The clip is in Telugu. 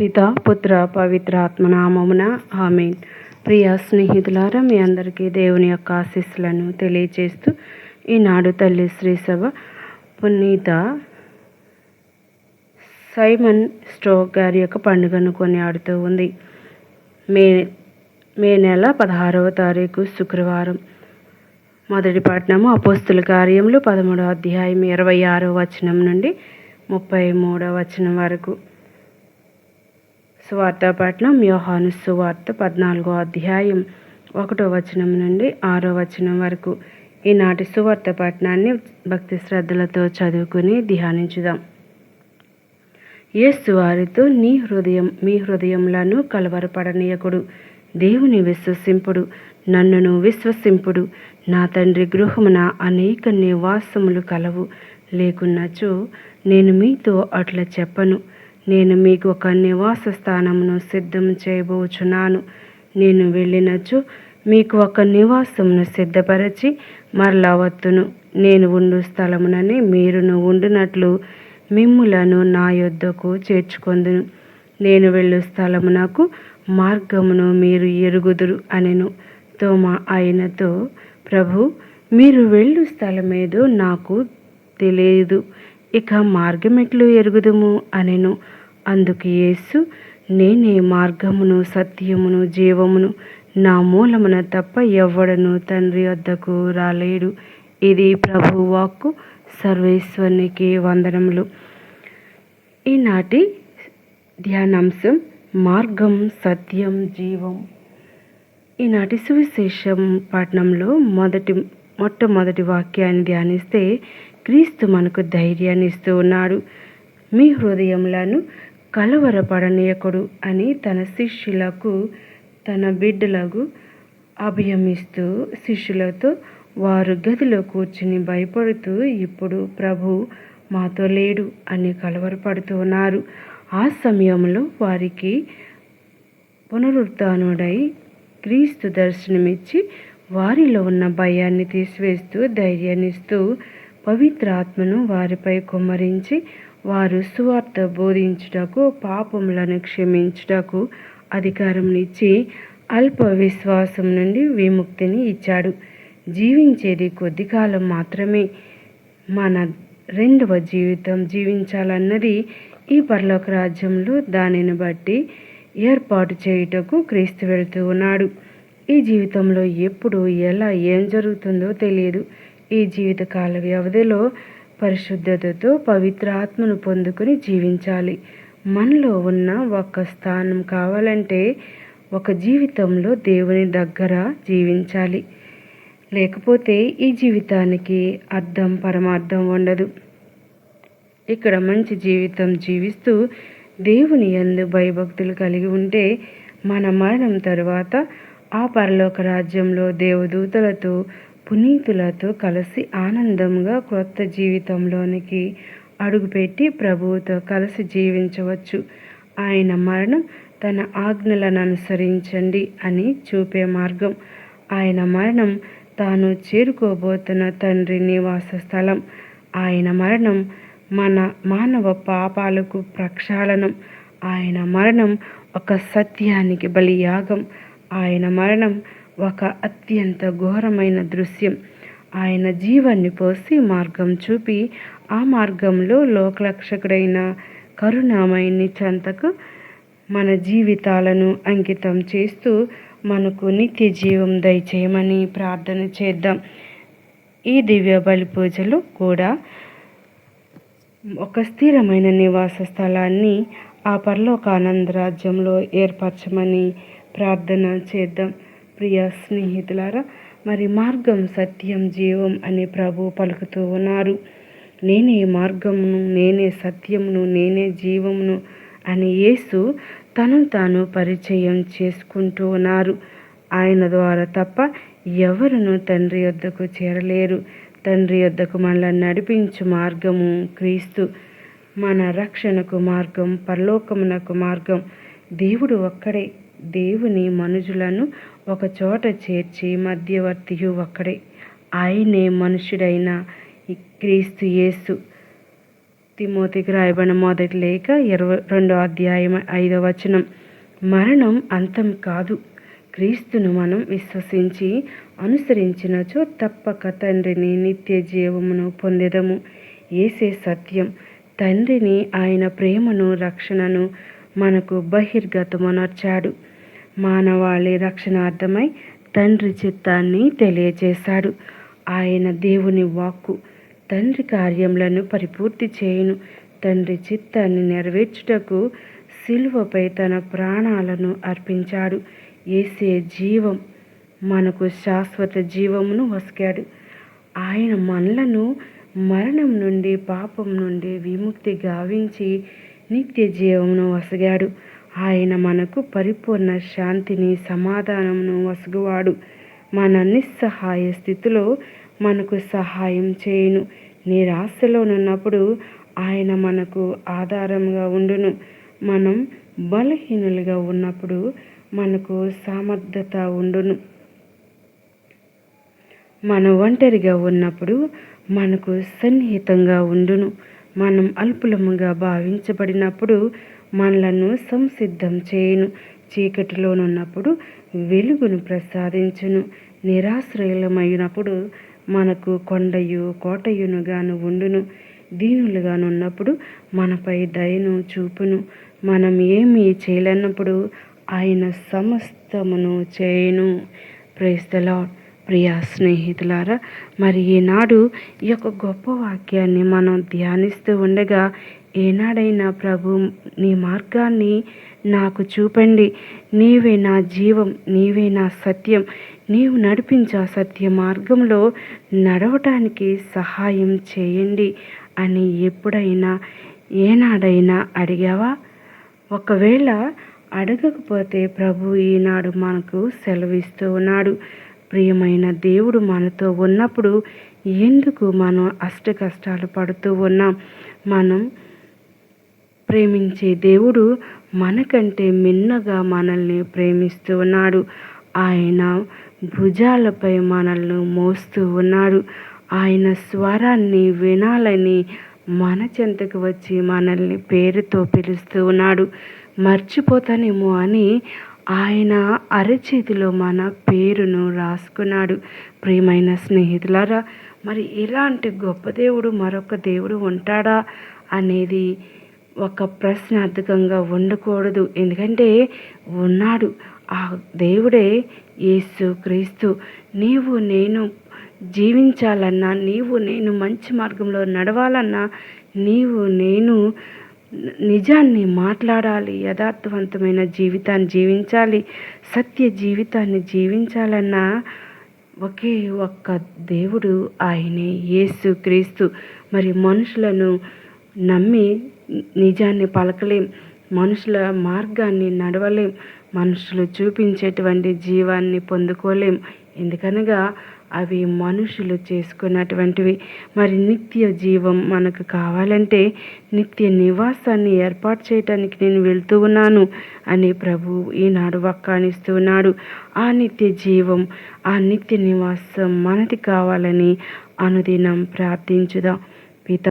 పిత పుత్ర పవిత్ర ఆత్మనామమున ఆమెన్. ప్రియ స్నేహితులారా మీ అందరికీ దేవుని యొక్క ఆశీస్సులను తెలియజేస్తూ ఈనాడు తల్లి శ్రీ సభ పునీత సైమన్ స్ట్రోక్ గారి యొక్క పండుగను కొనియాడుతూ ఉంది. మే మే నెల పదహారవ తారీఖు శుక్రవారం. మొదటి పట్టణము అపోస్తుల కార్యములు పదమూడవ అధ్యాయం ఇరవై ఆరో వచనం నుండి ముప్పై మూడవ వచనం వరకు. సువార్త పట్నం యోహాను సువార్త పద్నాలుగో అధ్యాయం ఒకటో వచనం నుండి ఆరో వచనం వరకు. ఈనాటి సువార్త పట్నాన్ని భక్తి శ్రద్ధలతో చదువుకుని ధ్యానించుదాం. యేసు వారితో నీ హృదయం మీ హృదయంలను కలవరపడనీయకుడు. దేవుని విశ్వసింపుడు నన్నును విశ్వసింపుడు. నా తండ్రి గృహమున అనేక నివాసములు కలవు. లేకున్నచో నేను మీతో అట్లా చెప్పను. నేను మీకు ఒక నివాస స్థానమును సిద్ధం చేయబోచున్నాను. నేను వెళ్ళినచ్చు మీకు ఒక నివాసమును సిద్ధపరచి మరలా వత్తును నేను ఉండు స్థలమునని మీరును ఉండునట్లు మిమ్ములను నా యొద్దకు చేర్చుకొందును. నేను వెళ్ళు స్థలమునకు మార్గమును మీరు ఎరుగుదురు అనెను. తోమ ఆయనతో ప్రభు మీరు వెళ్ళు స్థలమేదో నాకు తెలియదు. ఇక మార్గమెట్లు ఎరుగుదుము అనెను. అందుకు యేసు నేనే మార్గమును సత్యమును జీవమును నా మూలమున తప్ప ఎవ్వడను తండ్రి వద్దకు రాలేడు. ఇది ప్రభు వాక్కు సర్వేశ్వరునికి వందనములు. ఈనాటి ధ్యానాంశం మార్గం సత్యం జీవం. ఈనాటి సువిశేషం పట్టణంలో మొదటి మొట్టమొదటి వాక్యాన్ని ధ్యానిస్తే క్రీస్తు మనకు ధైర్యాన్ని ఇస్తూ ఉన్నాడు. మీ హృదయములను కలవరపడనీయకుడు అని తన శిష్యులకు తన బిడ్డలకు అభయమిస్తూ శిష్యులతో వారు గదిలో కూర్చుని భయపడుతూ ఇప్పుడు ప్రభు మాతో లేడు అని కలవరపడుతున్నారు ఆ సమయంలో వారికి పునరుత్డై క్రీస్తు దర్శనమిచ్చి వారిలో ఉన్న భయాన్ని తీసివేస్తూ ధైర్యాన్నిస్తూ పవిత్రాత్మను పవిత్ర ఆత్మను వారిపై కుమ్మరించి వారు సువార్త బోధించుటకు పాపములను క్షమించుటకు అధికారంనిచ్చి అల్ప విశ్వాసం నుండి విముక్తిని ఇచ్చాడు. జీవించేది కొద్ది కాలం మాత్రమే. మన రెండవ జీవితం జీవించాలన్నది ఈ పరలోక రాజ్యంలో దానిని బట్టి ఏర్పాటు చేయుటకు క్రీస్తు వెళుతూ ఉన్నాడు. ఈ జీవితంలో ఎప్పుడు ఎలా ఏం జరుగుతుందో తెలియదు. ఈ జీవితకాల వ్యవధిలో పరిశుద్ధతతో పవిత్ర ఆత్మను పొందుకొని జీవించాలి. మనలో ఉన్న ఒక స్థానం కావాలంటే ఒక జీవితంలో దేవుని దగ్గర జీవించాలి. లేకపోతే ఈ జీవితానికి అర్థం పరమార్థం ఉండదు. ఇక్కడ మంచి జీవితం జీవిస్తూ దేవుని ఎందు భయభక్తులు కలిగి ఉంటే మన మరణం తరువాత ఆ పరలోక రాజ్యంలో దేవదూతలతో పునీతులతో కలిసి ఆనందంగా క్రొత్త జీవితంలోనికి అడుగుపెట్టి ప్రభువుతో కలిసి జీవించవచ్చు. ఆయన మరణం తన ఆజ్ఞలను అనుసరించండి అని చూపే మార్గం. ఆయన మరణం తాను చేరుకోబోతున్న తండ్రి నివాస స్థలం. ఆయన మరణం మన మానవ పాపాలకు ప్రక్షాళనం. ఆయన మరణం ఒక సత్యానికి బలియాగం. ఆయన మరణం ఒక అత్యంత ఘోరమైన దృశ్యం. ఆయన జీవాన్ని పోసి మార్గం చూపి ఆ మార్గంలో లోకరక్షకుడైన కరుణామయుని చెంతకు మన జీవితాలను అంకితం చేస్తూ మనకు నిత్య జీవం దయచేయమని ప్రార్థన చేద్దాం. ఈ దివ్య బలి పూజలు కూడా ఒక స్థిరమైన నివాస స్థలాన్ని ఆ పరలోక ఆనంద రాజ్యంలో ఏర్పరచమని ప్రార్థన చేద్దాం. ప్రియ స్నేహితులారా మరి మార్గం సత్యం జీవం అనే ప్రభు పలుకుతూ ఉన్నారు. నేనే మార్గమును నేనే సత్యమును నేనే జీవమును అని యేసు తను తాను పరిచయం చేసుకుంటూ ఉన్నారు. ఆయన ద్వారా తప్ప ఎవరును తండ్రి వద్దకు చేరలేరు. తండ్రి వద్దకు మనల్ని నడిపించు మార్గము క్రీస్తు. మన రక్షణకు మార్గం పరలోకమునకు మార్గం. దేవుడు ఒక్కడే. దేవుని మనుజులను ఒక చోట చేర్చి మధ్యవర్తియు ఒక్కడే. ఆయనే మనుషుడైన క్రీస్తు యేసు. తిమోతికి రాయబడిన మొదటి లేక ఇరవై రెండో అధ్యాయం ఐదో వచనం. మరణం అంతం కాదు. క్రీస్తును మనం విశ్వసించి అనుసరించినచో తప్పక తండ్రిని నిత్య జీవమును పొందేదము. ఏసే సత్యం. తండ్రిని ఆయన ప్రేమను రక్షణను మనకు బహిర్గతమునర్చాడు. మానవాళి రక్షణార్థమై తండ్రి చిత్తాన్ని తెలియజేశాడు ఆయన దేవుని వాక్కు తండ్రి కార్యములను పరిపూర్తి చేయును. తండ్రి చిత్తాన్ని నెరవేర్చుటకు శిలువపై తన ప్రాణాలను అర్పించాడు. ఏసే జీవం మనకు శాశ్వత జీవమును వసికాడు. ఆయన మనలను మరణం నుండి పాపం నుండి విముక్తి గావించి నిత్య జీవమును వసగాడు. ఆయన మనకు పరిపూర్ణ శాంతిని సమాధానమును వసుగువాడు. మన నిస్సహాయ స్థితిలో మనకు సహాయం చేయును. నిరాశలోనున్నప్పుడు ఆయన మనకు ఆధారంగా ఉండును. మనం బలహీనులుగా ఉన్నప్పుడు మనకు సామర్థ్యత ఉండును. మన ఒంటరిగా ఉన్నప్పుడు మనకు సన్నిహితంగా ఉండును. మనం అల్పులముగా భావించబడినప్పుడు మనలను సంసిద్ధం చేయును. చీకటిలోనున్నప్పుడు వెలుగును ప్రసాదించును. నిరాశ్రయులమైనప్పుడు మనకు కొండయు కోటయునుగాను ఉండును. దీనులుగానున్నప్పుడు మనపై దయను చూపును. మనం ఏమీ చేయలేనప్పుడు ఆయన సమస్తమును చేయును. ప్రేస్తలా ప్రియా స్నేహితులారా మరి ఈనాడు ఈ యొక్క గొప్ప వాక్యాన్ని మనం ధ్యానిస్తూ ఉండగా ఏనాడైనా ప్రభు నీ మార్గాన్ని నాకు చూపండి. నీవే నా జీవం నీవే నా సత్యం. నీవు నడిపించే సత్య మార్గంలో నడవటానికి సహాయం చేయండి అని ఎప్పుడైనా ఏనాడైనా అడిగావా? ఒకవేళ అడగకపోతే ప్రభు ఈనాడు మనకు సెలవిస్తూ ఉన్నాడు. ప్రియమైన దేవుడు మనతో ఉన్నప్పుడు ఎందుకు మనం అష్ట కష్టాలు పడుతూ ఉన్నాం? మనం ప్రేమించే దేవుడు మనకంటే మిన్నగా మనల్ని ప్రేమిస్తూ ఉన్నాడు. ఆయన భుజాలపై మనల్ని మోస్తూ ఉన్నాడు. ఆయన స్వరాన్ని వినాలని మన చెంతకు వచ్చి మనల్ని పేరుతో పిలుస్తూ ఉన్నాడు. మర్చిపోతానేమో అని ఆయన అరచేతిలో మన పేరును రాసుకున్నాడు. ప్రియమైన స్నేహితులారా మరి ఇలాంటి గొప్ప దేవుడు మరొక దేవుడు ఉంటాడా అనేది ఒక ప్రశ్నార్థకంగా ఉండకూడదు. ఎందుకంటే ఉన్నాడు. ఆ దేవుడే యేసు క్రీస్తు. నీవు నేను జీవించాలన్నా నీవు నేను మంచి మార్గంలో నడవాలన్నా నీవు నేను నిజాన్ని మాట్లాడాలి యథార్థవంతమైన జీవితాన్ని జీవించాలి సత్య జీవితాన్ని జీవించాలన్నా ఒకే ఒక్క దేవుడు ఆయనే యేసు క్రీస్తు. మరి మనుషులను నమ్మి నిజాన్ని పలకలేం. మనుషుల మార్గాన్ని నడవలేం. మనుషులు చూపించేటువంటి జీవాన్ని పొందుకోలేం. ఎందుకనగా అవి మనుషులు చేసుకున్నటువంటివి. మరి నిత్య జీవం మనకు కావాలంటే నిత్య నివాసాన్ని ఏర్పాటు చేయటానికి నేను వెళ్తూ ఉన్నాను అని ప్రభు ఈనాడు వక్కానిస్తూ ఉన్నాడు. ఆ నిత్య జీవం ఆ నిత్య నివాసం మనది కావాలని అనుదినం ప్రార్థించుదాం. పిత